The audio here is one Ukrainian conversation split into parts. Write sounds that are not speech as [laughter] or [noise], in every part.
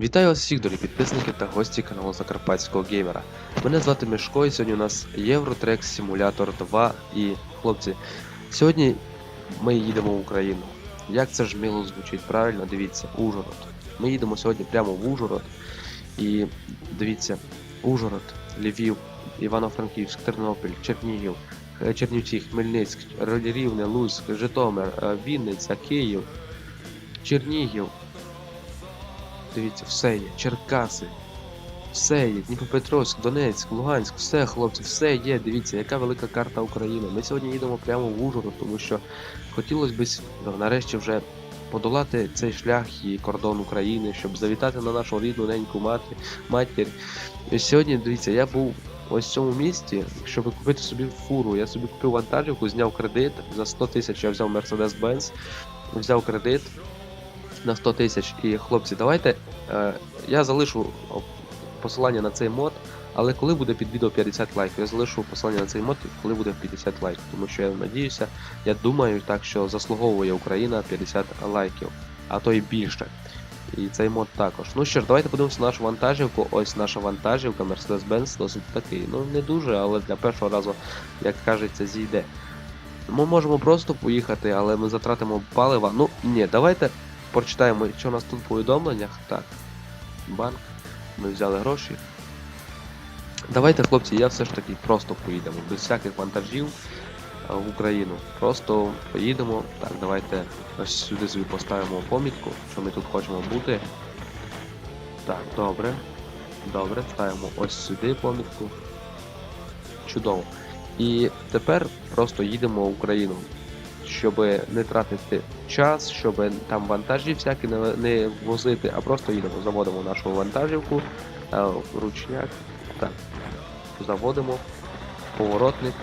Вітаю вас всіх, дорогі підписники та гості каналу Закарпатського геймера. Мене звати Мишко і сьогодні у нас Євротрек Симулятор 2 і хлопці, сьогодні ми їдемо в Україну. Як це ж мило звучить, правильно? Дивіться, Ужгород. Ми їдемо сьогодні прямо в Ужгород. І дивіться, Ужгород, Львів, Івано-Франківськ, Тернопіль, Чернігів, е, Чернівці, Хмельницьк, Рівне, Луцьк, Житомир, е, Вінниця, Київ, Чернігів. Дивіться, все є. Черкаси. Все є. Дніпропетровськ, Донецьк, Луганськ, все, хлопці, все є. Дивіться, яка велика карта України. Ми сьогодні їдемо прямо в Ужгород, тому що хотілося б ну, нарешті вже подолати цей шлях і кордон України, щоб завітати на нашу рідну неньку матір. матір. І сьогодні, дивіться, я був ось в цьому місті, щоб купити собі фуру. Я собі купив вантажівку, зняв кредит. За 100 тисяч я взяв Mercedes-Benz, взяв кредит на 100 тисяч. І хлопці, давайте е, я залишу посилання на цей мод, але коли буде під відео 50 лайків, я залишу посилання на цей мод, коли буде 50 лайків. Тому що я надіюся, я думаю так, що заслуговує Україна 50 лайків, а то і більше. І цей мод також. Ну що ж, давайте подивимося на нашу вантажівку. Ось наша вантажівка Mercedes-Benz досить такий. Ну не дуже, але для першого разу, як кажеться, зійде. Ми можемо просто поїхати, але ми затратимо палива. Ну ні, давайте прочитаємо, що у нас тут в повідомленнях. Так. Банк. Ми взяли гроші. Давайте, хлопці, я все ж таки просто поїдемо, без всяких вантажів в Україну. Просто поїдемо. Так, давайте ось сюди собі поставимо помітку, що ми тут хочемо бути. Так, добре. Добре, ставимо ось сюди помітку. Чудово. І тепер просто їдемо в Україну, щоб не тратити час, щоб там вантажі всякі не, возити, а просто їдемо, заводимо нашу вантажівку, е, ручняк, так, заводимо, поворотник.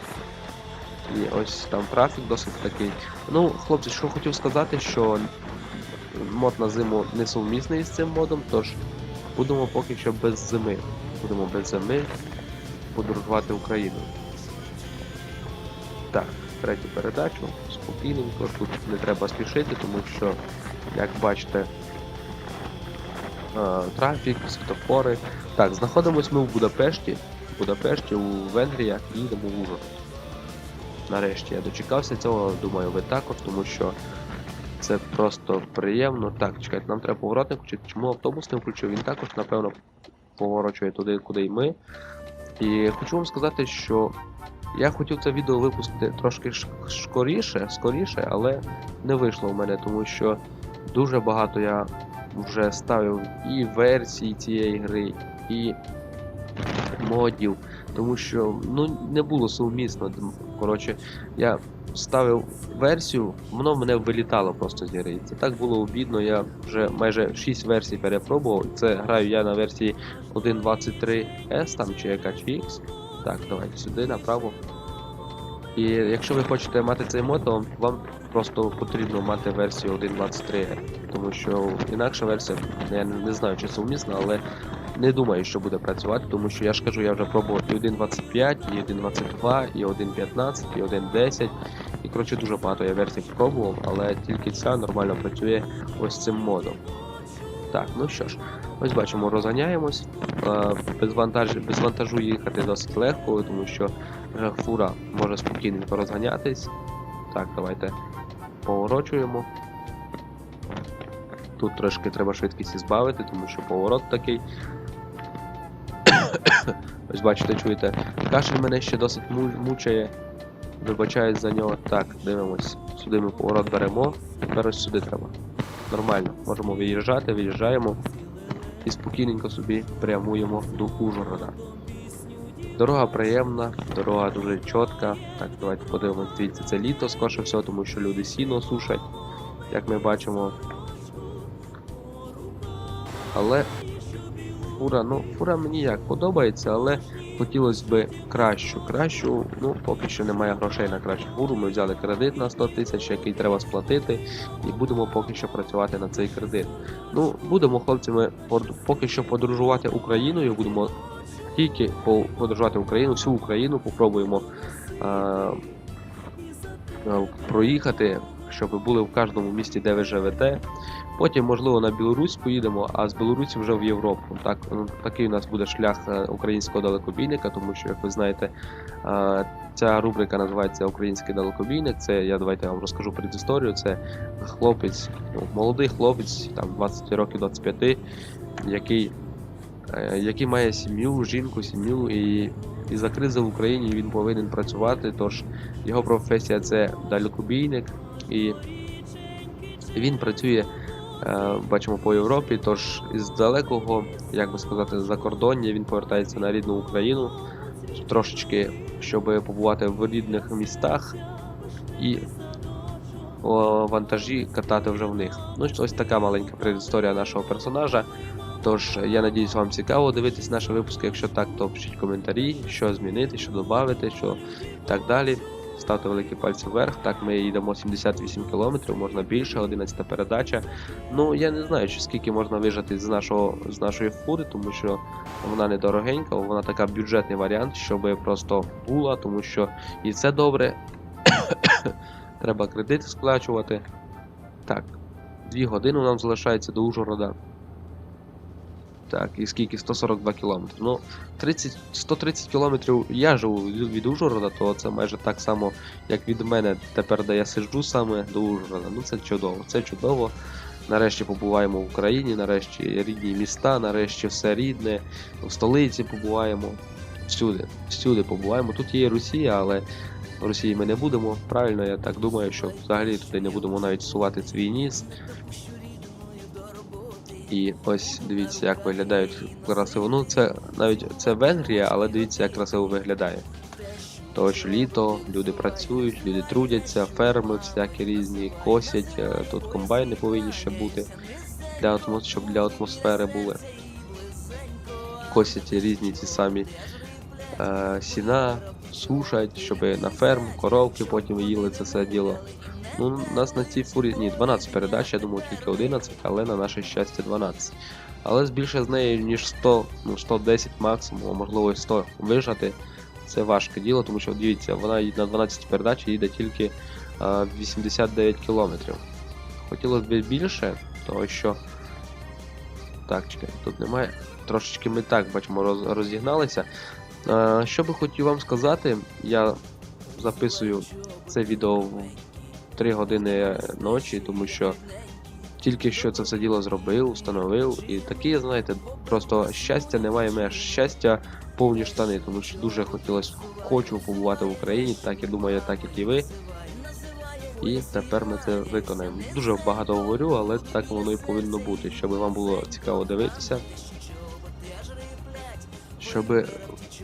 І ось там трафік досить такий. Ну, хлопці, що хотів сказати, що мод на зиму не сумісний з цим модом, тож будемо поки що без зими. Будемо без зими подорожувати Україною. Так, третю передачу, спокійненько, тут не треба спішити, тому що, як бачите, е, трафік, світофори. Так, знаходимось ми в Будапешті. В Будапешті, у Венгріях, і їдемо в Ужгород. Нарешті я дочекався цього, думаю, ви також, тому що це просто приємно. Так, чекайте, нам треба поворотник. Чому автобус не включив? Він також, напевно, поворочує туди, куди й ми. І хочу вам сказати, що я хотів це відео випустити трошки скоріше, скоріше, але не вийшло в мене, тому що дуже багато я вже ставив і версій цієї гри, і модів, тому що ну не було сумісно. Коротше, я ставив версію, воно в мене вилітало просто з гри. Це так було обідно. Я вже майже 6 версій перепробував. Це граю я на версії 1.23S там чи яка чи X. Так, давайте сюди направо. І якщо ви хочете мати цей мод, то вам просто потрібно мати версію 1.23, тому що інакша версія, я не, знаю, чи це умісно, але не думаю, що буде працювати, тому що я ж кажу, я вже пробував і 1.25, і 1.22, і 1.15, і 1.10. І коротше дуже багато я версій пробував, але тільки ця нормально працює ось цим модом. Так, ну що ж, ось бачимо, розганяємось. Без, вантаж... без вантажу їхати досить легко, тому що фура може спокійненько розганятись. Так, давайте поворочуємо. Тут трошки треба швидкість збавити, тому що поворот такий. [coughs] Ось бачите, чуєте, кашель мене ще досить мучає. Вибачаюсь за нього. Так, дивимось. Сюди ми поворот беремо. Тепер ось сюди треба. Нормально. Можемо виїжджати, виїжджаємо і спокійненько собі прямуємо до Ужгорода. Дорога приємна, дорога дуже чітка. Так, давайте подивимось, дивіться, це літо скорше всього, тому що люди сіно сушать, як ми бачимо. Але фура, ну, фура мені як подобається, але хотілося б кращу. Кращу, ну, поки що немає грошей на кращу фуру. Ми взяли кредит на 100 тисяч, який треба сплатити, і будемо поки що працювати на цей кредит. Ну, будемо, хлопці, ми под- поки що подорожувати Україною, будемо тільки по- подорожувати Україну, всю Україну попробуємо е- е, проїхати, щоб були в кожному місті, де ви живете. Потім, можливо, на Білорусь поїдемо, а з Білорусі вже в Європу. Так, ну, такий у нас буде шлях українського далекобійника, тому що, як ви знаєте, ця рубрика називається Український далекобійник. Це я давайте вам розкажу предісторію. Це хлопець, ну, молодий хлопець, там 20 років 25, який, е, який має сім'ю, жінку, сім'ю і. І за кризи в Україні він повинен працювати, тож його професія це далекобійник, і він працює, е, бачимо, по Європі. Тож із далекого, як би сказати, закордоння він повертається на рідну Україну трошечки, щоб побувати в рідних містах і вантажі катати вже в них. Ну, ось така маленька предісторія нашого персонажа. Тож я надіюсь, вам цікаво дивитись наші випуски. Якщо так, то пишіть коментарі, що змінити, що додати, що і так далі. Ставте великі пальці вверх. Так, ми їдемо 78 км, можна більше, 11 передача. Ну я не знаю, чи скільки можна вижати з нашого з нашої фури, тому що вона не дорогенька, вона така бюджетний варіант, щоб просто була, тому що і це добре. [coughs] Треба кредити сплачувати. Так, 2 години нам залишається до Ужгорода. Так, і скільки? 142 кілометри. Ну, 30, 130 кілометрів я живу від, від Ужгорода, то це майже так само, як від мене тепер, де я сиджу саме до Ужгорода. Ну це чудово, це чудово. Нарешті побуваємо в Україні, нарешті рідні міста, нарешті все рідне, в столиці побуваємо. Всюди, всюди побуваємо. Тут є Росія, але в Росії ми не будемо. Правильно, я так думаю, що взагалі туди не будемо навіть сувати свій ніс. І ось дивіться, як виглядають красиво. Ну, це навіть це Венгрія, але дивіться, як красиво виглядає. Тому що літо, люди працюють, люди трудяться, ферми всякі різні, косять, е, тут комбайни повинні ще бути, для атмос... щоб для атмосфери були. Косять різні ті самі е, сіна, сушать, щоб на ферму, коровки потім їли це все діло. Ну, у нас на цій фурі ні, 12 передач, я думав тільки 11, але на наше щастя 12. Але збільше з нею, ніж 100, ну 110 максимум, а можливо і 100 вижати. Це важке діло, тому що дивіться, вона на 12 передач їде тільки а, 89 кілометрів. Хотілося б більше, тому що. Так, чекай, тут немає. Трошечки ми так бачимо, роз, розігналися. А, що би хотів вам сказати, я записую це відео 3 години ночі, тому що тільки що це все діло зробив, встановив. І таке, знаєте, просто щастя немає меж. Щастя повні штани, тому що дуже хотілося, хочу побувати в Україні, так я думаю, так як і ви. І тепер ми це виконаємо. Дуже багато говорю, але так воно і повинно бути, щоб вам було цікаво дивитися. Щоб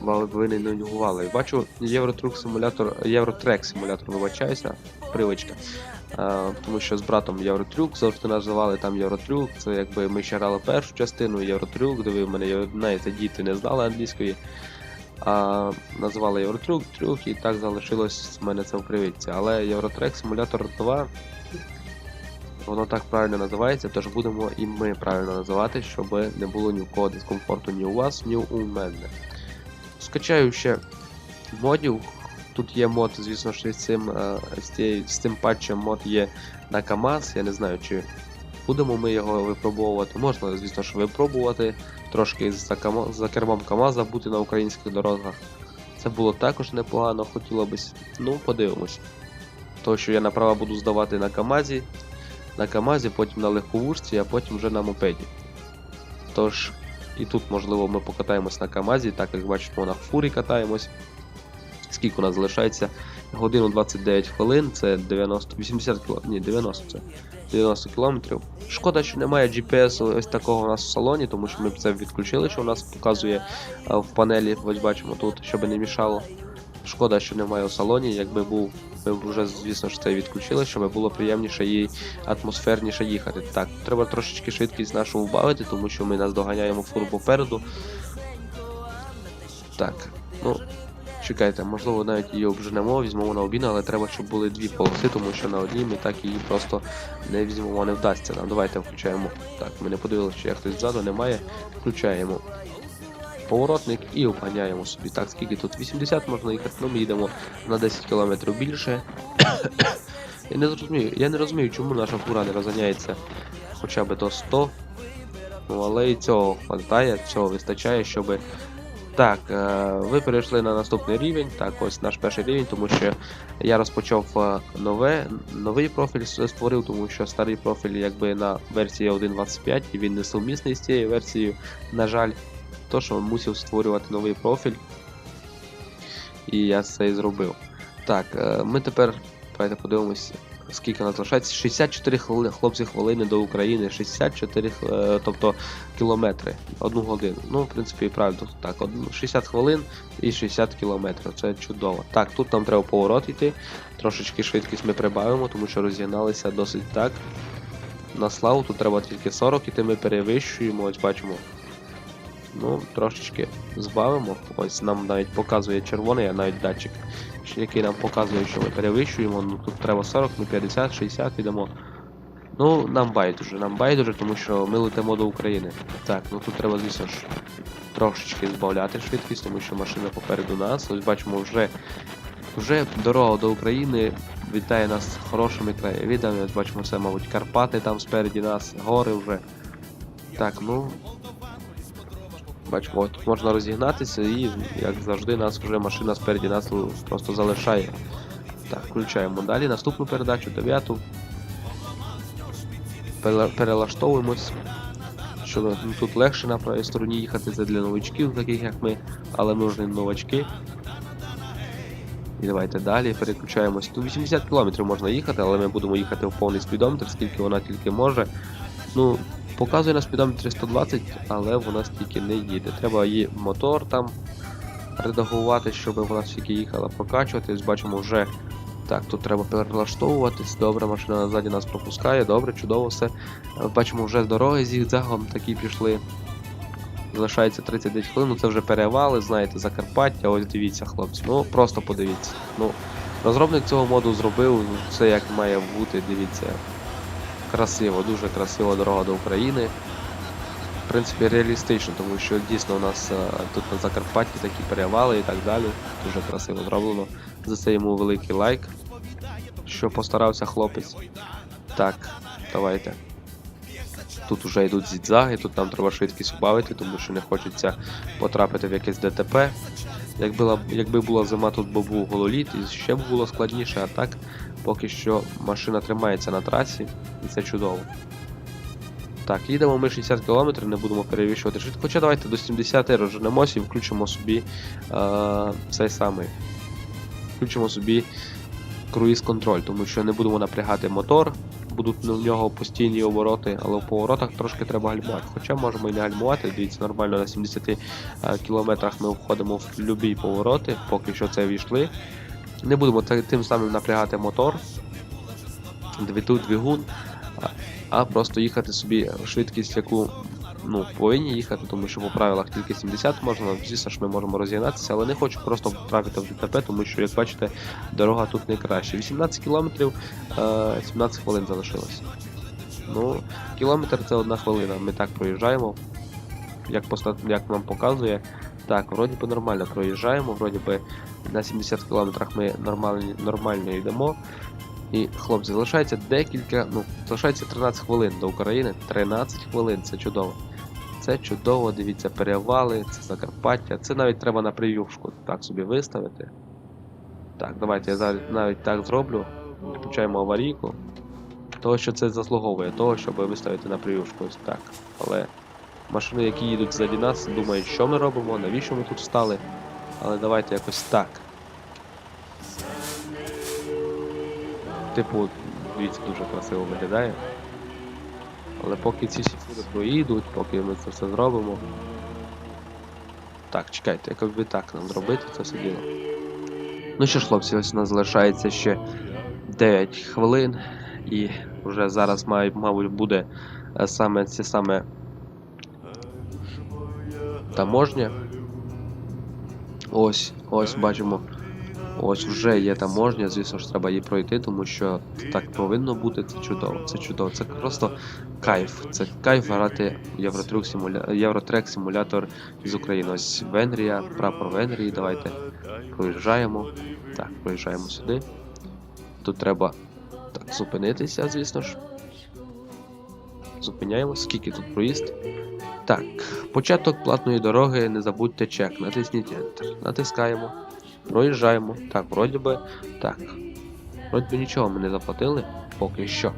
вам- ви не нудьгували. Бачу Євротрек симулятор, Євротрек симулятор, вибачаюся, привичка. А, тому що з братом Євротрюк завжди називали там Євротрюк. Це якби ми ще грали першу частину, Євротрюк, де ви мене знаєте, діти не знали англійської. А називали Євротрюк, трюк, і так залишилось в мене це в привичці. Але Євротрек Симулятор 2, воно так правильно називається, тож будемо і ми правильно називати, щоб не було ні в кого дискомфорту ні у вас, ні у мене. Скачаю ще модів. Тут є мод, звісно ж, з цим, е, з, цим патчем мод є на КАМАЗ. Я не знаю, чи будемо ми його випробовувати. Можна, звісно ж, випробувати трошки за, кама... за кермом КАМАЗа бути на українських дорогах. Це було також непогано, хотіло б. Ну, подивимось. То, що я направо буду здавати на КАМАЗі, на КАМАЗі, потім на легковушці, а потім вже на мопеді. Тож, і тут, можливо, ми покатаємось на КАМАЗі, так як бачимо, на фурі катаємось. Скільки у нас залишається? Годину 29 хвилин, це 90, 80 км, ні, 90 це 90 кілометрів. Шкода, що немає GPS ось такого у нас в салоні, тому що ми б це відключили, що у нас показує в панелі, ось бачимо тут, щоб не мішало. Шкода, що немає у салоні, якби був, ми вже, звісно ж, це відключили, щоб було приємніше і атмосферніше їхати. Так, треба трошечки швидкість нашу вбавити, тому що ми нас доганяємо фуру попереду. Так, ну, чекайте, можливо, навіть її обженемо, візьмемо на обіну, але треба, щоб були дві полоси, тому що на одній ми так її просто не візьмемо, не вдасться нам. Давайте включаємо. Так, ми не подивилися, чи є хтось ззаду, немає. Включаємо поворотник і обганяємо собі. Так, скільки тут? 80 можна їхати, ну ми їдемо на 10 км більше. [coughs] Я не зрозумію, я не розумію, чому наша фура не розганяється хоча б до 100. Ну, але і цього хватає, цього вистачає, щоб. Так, е, ви перейшли на наступний рівень. Так, ось наш перший рівень, тому що я розпочав е, нове, новий профіль створив, тому що старий профіль якби на версії 1.25 і він не сумісний з цією версією, на жаль. Тож мусив створювати новий профіль. І я це і зробив. Так, е, ми тепер давайте подивимося, скільки нас залишається. 64 хвили- хлопці хвилини до України, 64, е, тобто кілометри, одну годину. Ну, в принципі, і правильно. Так, 60 хвилин і 60 кілометрів. Це чудово. Так, тут нам треба поворот йти. Трошечки швидкість ми прибавимо, тому що розігналися досить так. На славу тут треба тільки 40 іти, ми перевищуємо, ось бачимо. Ну, трошечки збавимо. Ось нам навіть показує червоний, а навіть датчик, який нам показує, що ми перевищуємо. Ну тут треба 40, ми 50, 60 йдемо. Ну, нам байдуже, нам байдуже, тому що ми летимо до України. Так, ну тут треба, звісно ж, трошечки збавляти швидкість, тому що машина попереду нас. Ось бачимо, вже, вже дорога до України вітає нас хорошими краєвидами. Ось бачимо, це, мабуть, Карпати там спереді нас, гори вже. Так, ну. Бачимо, от можна розігнатися і, як завжди, нас вже машина спереді нас просто залишає. Так, включаємо далі наступну передачу, дев'яту. Перелаштовуємось. Що ну, тут легше на правій стороні їхати, це для новачків, таких як ми, але ми вже не новачки. І давайте далі переключаємось. Тут 80 км можна їхати, але ми будемо їхати в повний спідометр, скільки вона тільки може. Ну, показує на спідометрі 120, але вона стільки не їде. Треба її мотор там редагувати, щоб вона стільки їхала, прокачуватись. Бачимо вже. Так, тут треба перелаштовуватись. Добре, машина ззаді нас пропускає, добре, чудово все. Бачимо, вже з дороги зігзагом такі пішли. Залишається 39 хвилин, ну це вже перевали, знаєте, Закарпаття, ось дивіться, хлопці. Ну, просто подивіться. Ну, розробник цього моду зробив, все як має бути, дивіться. Красиво, дуже красива дорога до України. В принципі, реалістично, тому що дійсно у нас е, тут на Закарпатті такі перевали і так далі. Дуже красиво зроблено. За це йому великий лайк, що постарався хлопець. Так, давайте. Тут вже йдуть зігзаги, тут нам треба швидкість убавити, тому що не хочеться потрапити в якесь ДТП. Якби, ла- якби була зима, тут би був гололіт і ще б було складніше, а так поки що машина тримається на трасі, і це чудово. Так, їдемо ми 60 км, не будемо перевищувати швидкість. Хоча давайте до 70 розженемося і включимо собі е, цей самий. Включимо собі круїз контроль, тому що не будемо напрягати мотор, будуть в нього постійні обороти, але в поворотах трошки треба гальмувати. Хоча можемо і не гальмувати, дивіться, нормально на 70 е, кілометрах ми входимо в любі повороти, поки що це війшли. Не будемо тим самим напрягати мотор, двіту двигун, а, просто їхати собі швидкість, яку ну, повинні їхати, тому що по правилах тільки 70 можна, звісно ж ми можемо розігнатися, але не хочу просто втрапити в ДТП, тому що, як бачите, дорога тут не краща. 18 кілометрів, е, 17 хвилин залишилось. Ну, кілометр це одна хвилина. Ми так проїжджаємо. Як, поста... як нам показує, так, вроді би нормально проїжджаємо, вроді би на 70 кілометрах ми нормально, нормально йдемо. І, хлопці, залишається декілька, ну, залишається 13 хвилин до України. 13 хвилин, це чудово. Це чудово, дивіться, перевали, це Закарпаття. Це навіть треба на прев'юшку так собі виставити. Так, давайте я зараз навіть так зроблю. Включаємо аварійку. Того, що це заслуговує того, щоб виставити на прев'юшку ось так. Але машини, які їдуть ззаді нас, думають, що ми робимо, навіщо ми тут стали. Але давайте якось так. Типу, дивіться, дуже красиво виглядає. Але поки ці всі фури проїдуть, поки ми це все зробимо. Так, чекайте, як би так нам зробити це все діло. Ну що ж, хлопці, ось у нас залишається ще 9 хвилин. І вже зараз, мабуть, буде е, саме це саме таможня. Ось, ось бачимо. Ось вже є таможня, звісно ж, треба її пройти, тому що так повинно бути. Це чудово. Це чудово. Це просто кайф. Це кайф грати Євротрек симуля... Євротрек симулятор з України. Ось Венгрія, прапор Венгрії. Давайте проїжджаємо. Так, проїжджаємо сюди. Тут треба Так, зупинитися, звісно ж. Зупиняємось, скільки тут проїзд. Так, початок платної дороги, не забудьте чек. Натисніть Enter. Натискаємо. Проїжджаємо. Так, вроді би. Так. Вроді би нічого ми не заплатили. Поки що.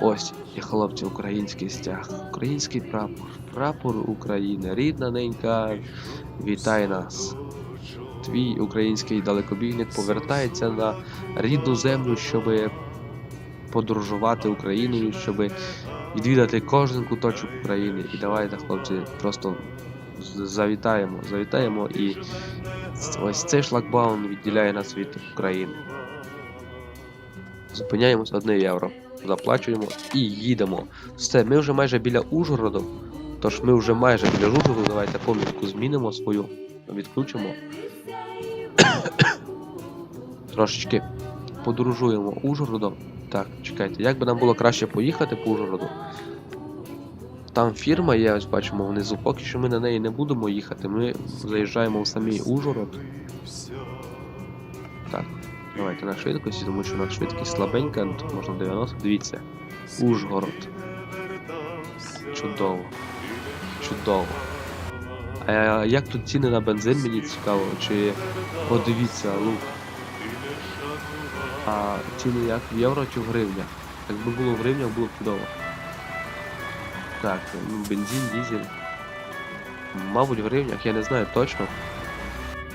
Ось, і хлопці, український стяг. Український прапор. Прапор України. Рідна ненька. Вітай нас. Твій український далекобійник повертається на рідну землю, щоб подорожувати Україною, щоб відвідати кожен куточок України. І давайте, хлопці, просто завітаємо, завітаємо і ось цей шлагбаум відділяє нас від України. Зупиняємось 1 євро, заплачуємо і їдемо. Все, ми вже майже біля Ужгороду. Тож ми вже майже біля Ужгороду. Давайте помітку змінимо свою, відключимо. [coughs] Трошечки подорожуємо Ужгородом. Так, чекайте, як би нам було краще поїхати по Ужгороду? Там фірма є, ось бачимо внизу. Поки що ми на неї не будемо їхати. Ми заїжджаємо в самий Ужгород. Так, давайте на швидкості, тому що у нас швидкість слабенька, тут можна 90. Дивіться. Ужгород. Чудово. Чудово. А як тут ціни на бензин, мені цікаво, чи. О, дивіться, лук. А ціни як в євро чи в гривнях? Якби було в гривнях, було б чудово. Так, ну, бензин, дизель. Мабуть, в гривнях, я не знаю точно.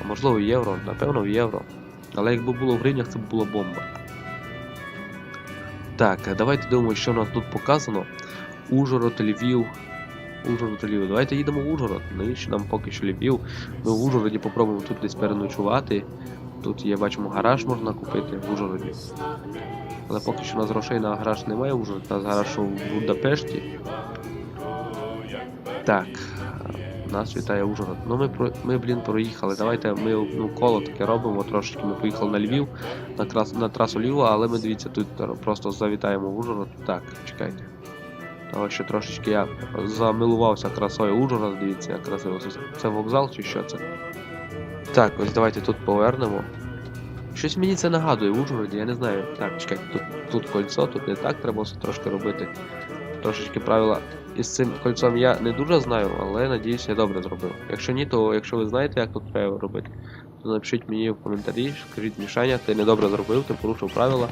А можливо в євро, напевно в євро. Але якби було в гривнях, це б було бомба. Так, давайте дивимося, що у нас тут показано. Ужгород, Львів. Ужгород, Львів. Давайте їдемо в Ужгород. Навіщо нам поки що Львів? Ми в Ужгороді попробуємо тут десь переночувати. Тут є, бачимо, гараж можна купити в Ужгороді. Але поки що у нас грошей на гараж немає в Ужгороді, у нас гараж у Будапешті. Так. Нас вітає Ужгород. Ну ми про ми, блін, проїхали. Давайте ми ну, коло таке робимо трошечки. Ми поїхали на Львів, на, крас... на трасу Львова, але ми дивіться, тут просто завітаємо в Ужгород. Так, чекайте. Того що трошечки я замилувався красою Ужгорода, дивіться, як красиво. Це вокзал чи що це? Так, ось давайте тут повернемо. Щось мені це нагадує в Ужгороді, я не знаю. Так, чекайте, тут, тут кольцо, тут не так треба все трошки робити. Трошечки правила із цим кольцом я не дуже знаю, але надіюсь, я добре зробив. Якщо ні, то якщо ви знаєте, як тут треба робити, то напишіть мені в коментарі, скажіть Мішаня, ти недобре зробив, ти порушив правила.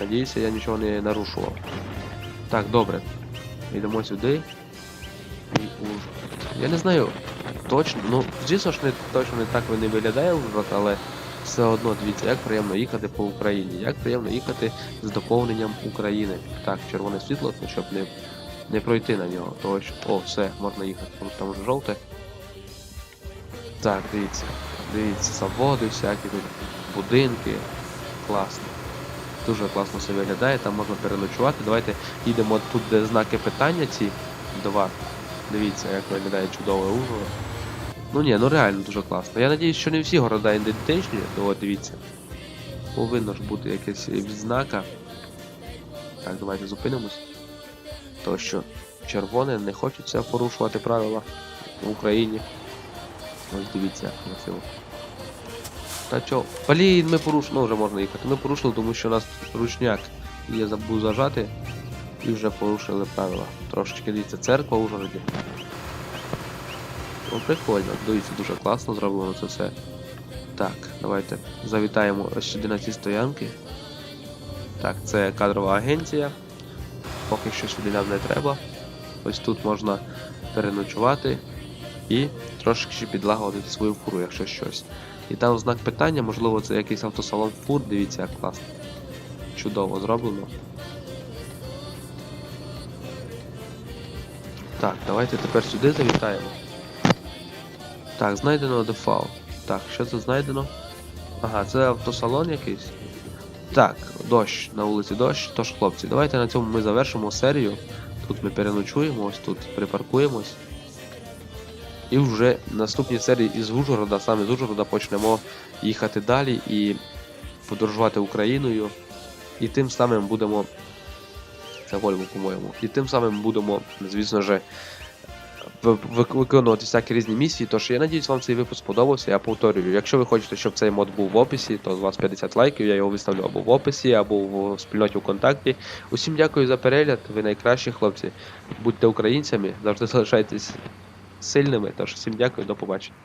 Надіюся, я нічого не нарушував. Так, добре. Йдемо сюди. І Ужгород. Я не знаю точно, ну, звісно ж, не точно не так він не виглядає Ужгород, але все одно дивіться, як приємно їхати по Україні, як приємно їхати з доповненням України. Так, червоне світло, щоб не, не пройти на нього. Того що. О, все, можна їхати, тому що там вже жовте. Так, дивіться. Дивіться, заводи всякі тут, будинки. Класно. Дуже класно все виглядає, там можна переночувати. Давайте їдемо тут, де знаки питання ці два. Дивіться, як виглядає чудове Ужгород. Ну ні, ну реально дуже класно. Я надіюсь, що не всі города ідентичні, то дивіться. Повинно ж бути якась відзнака. Так, давайте зупинимось. То що червоне не хочеться порушувати правила в Україні. Ось дивіться, як красиво. Та чо? Блін, ми порушили, ну вже можна їхати. Ми порушили, тому що у нас ручняк я забув зажати і вже порушили правила. Трошечки дивіться, церква Ужгороді. Ну, прикольно, дивіться, дуже класно зроблено це все. Так, давайте завітаємо ось сюди на ці стоянки. Так, це кадрова агенція. Поки що сюди нам не треба. Ось тут можна переночувати і трошки підлагодити свою фуру, якщо щось. І там знак питання, можливо, це якийсь автосалон фур, дивіться, як класно. Чудово зроблено. Так, давайте тепер сюди завітаємо. Так, знайдено дефаут. Так, що це знайдено? Ага, це автосалон якийсь. Так, дощ, на вулиці дощ. Тож, хлопці, давайте на цьому ми завершимо серію. Тут ми переночуємо, ось тут припаркуємось. І вже в наступній серії із Ужгорода, саме з Ужгорода, почнемо їхати далі і подорожувати Україною. І тим самим будемо. Це Вольво, по-моєму. І тим самим будемо, звісно ж, виконувати всякі різні місії. Тож я надіюсь, вам цей випуск сподобався. Я повторюю, якщо ви хочете, щоб цей мод був в описі, то з вас 50 лайків, я його виставлю або в описі, або в спільноті ВКонтакті. Усім дякую за перегляд, ви найкращі хлопці. Будьте українцями, завжди залишайтесь сильними. Тож всім дякую, до побачення.